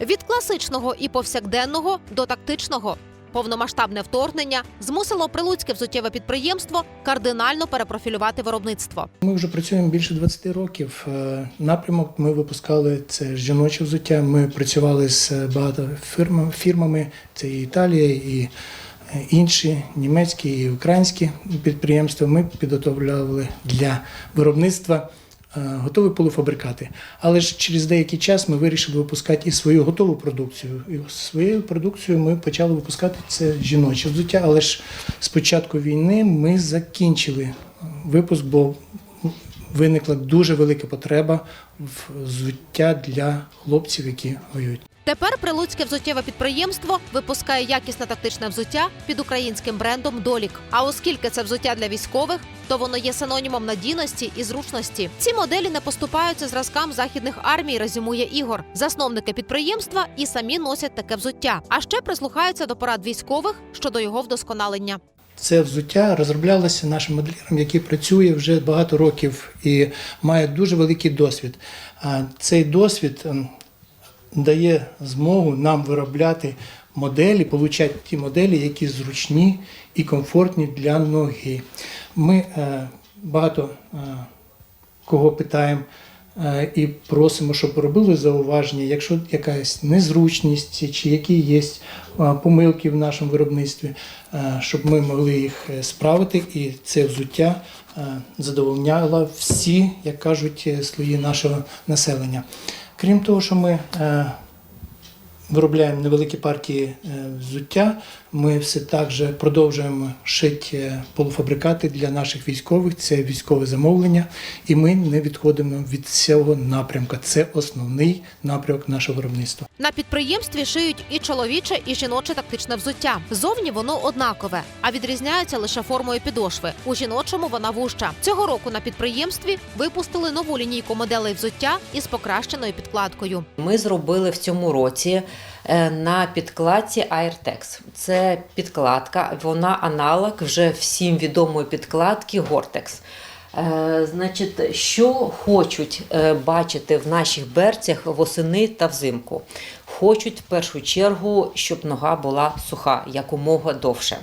від класичного і повсякденного до тактичного. Повномасштабне вторгнення змусило прилуцьке взуттєве підприємство кардинально перепрофілювати виробництво. Ми вже працюємо більше 20 років. Е, Напрямок ми випускали це жіноче взуття. Ми працювали з багато фірмами, фірмами. Це і Італія, і е, інші німецькі і українські підприємства. Ми підготовляли для виробництва готові полуфабрикати. Але ж через деякий час ми вирішили випускати і свою готову продукцію. І своєю продукцією ми почали випускати це жіноче взуття. Але ж з початку війни ми закінчили випуск, бо виникла дуже велика потреба в взуття для хлопців, які воюють. Тепер прилуцьке взуттєве підприємство випускає якісне тактичне взуття під українським брендом Долік. А оскільки це взуття для військових, то воно є синонімом надійності і зручності. Ці моделі не поступаються зразкам західних армій, резюмує Ігор. Засновники підприємства і самі носять таке взуття, а ще прислухаються до порад військових щодо його вдосконалення. Це взуття розроблялося нашим моделіром, який працює вже багато років і має дуже великий досвід. Цей досвід ем, дає змогу нам виробляти моделі, получати ті моделі, які зручні і комфортні для ноги. Ми е, багато е, кого питаємо е, і просимо, щоб робили зауваження, якщо якась незручність чи які є помилки в нашому виробництві, щоб ми могли їх справити, і це взуття задовольняло всі, як кажуть, слої нашого населення. Крім того, що ми е, виробляємо невеликі партії е, взуття. Ми все так же продовжуємо шити е, полуфабрикати для наших військових. Це військове замовлення, і ми не відходимо від цього напрямку. Це основний напрямок нашого виробництва. На підприємстві шиють і чоловіче, і жіноче тактичне взуття. Зовні воно однакове, а відрізняється лише формою підошви. У жіночому вона вужча. Цього року на підприємстві випустили нову лінійку моделей взуття із покращеною підкладкою. Ми зробили в цьому році на підкладці Airtex. Це підкладка, вона аналог вже всім відомої підкладки. Е, Значить, що хочуть е, бачити в наших берцях восени та взимку? Хочуть в першу чергу, щоб нога була суха якомога довше.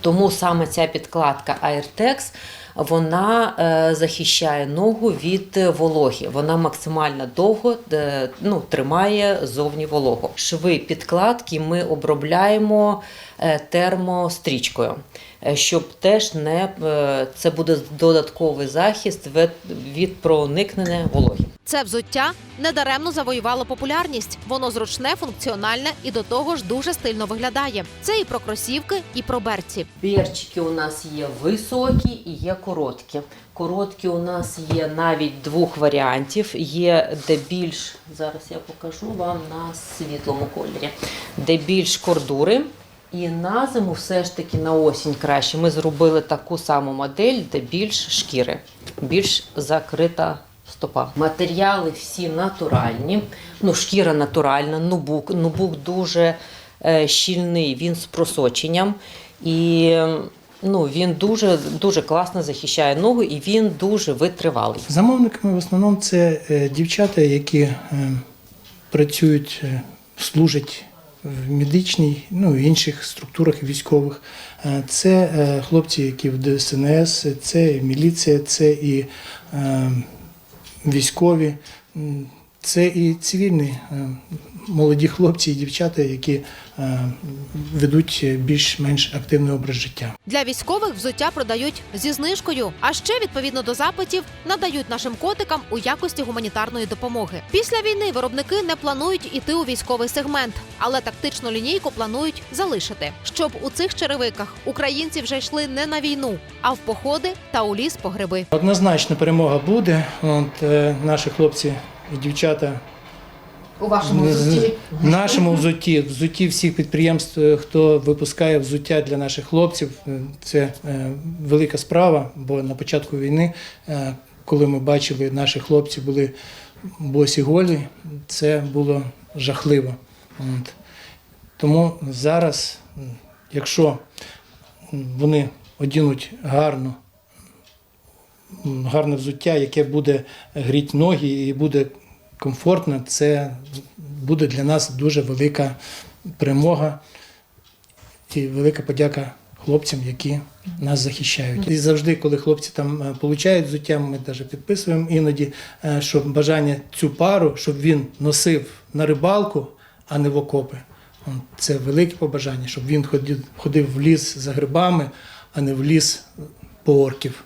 Тому саме ця підкладка Airtex вона е, захищає ногу від е, вологи. Вона максимально довго е, ну, тримає зовні вологу. Шви підкладки ми обробляємо термострічкою, щоб теж не це буде додатковий захист від проникнення вологи. Це взуття недаремно завоювало популярність. Воно зручне, функціональне і до того ж дуже стильно виглядає. Це і про кросівки, і про берці. Перчики у нас є високі і є короткі. Короткі у нас є навіть двох варіантів. Є де більш, зараз я покажу вам на світлому кольорі, де більш кордури. І на зиму все ж таки на осінь краще. Ми зробили таку саму модель, де більш шкіри, більш закрита стопа. Матеріали всі натуральні. Ну, шкіра натуральна, нубук. Нубук дуже е, щільний, він з просоченням. І ну, він дуже, дуже класно захищає ногу і він дуже витривалий. Замовниками в основному це е, дівчата, які е, працюють, служать в медичній, ну інших структурах військових. Це хлопці, які в ДСНС, це міліція, це і військові, це і цивільні е, молоді хлопці і дівчата, які е, ведуть більш-менш активний образ життя. Для військових взуття продають зі знижкою, а ще відповідно до запитів надають нашим котикам у якості гуманітарної допомоги. Після війни виробники не планують іти у військовий сегмент, але тактичну лінійку планують залишити, щоб у цих черевиках українці вже йшли не на війну, а в походи та у ліс по гриби. Однозначно перемога буде. От, е, наші хлопці і дівчата У вашому З- В нашому взутті, взутті всіх підприємств, е, хто випускає взуття для наших хлопців, е, це е, велика справа, бо на початку війни, коли ми бачили, наші хлопці були босі голі, це було жахливо. Тому зараз, якщо вони одінуть гарно, гарне взуття, яке буде гріти ноги і буде комфортно, це буде для нас дуже велика перемога і велика подяка хлопцям, які нас захищають. І завжди, коли хлопці там е, получають взуття, ми навіть підписуємо іноді, е, що бажання цю пару, щоб він носив на рибалку, а не в окопи. Це велике побажання, щоб він ходив, ходив в ліс за грибами, а не в ліс по орків.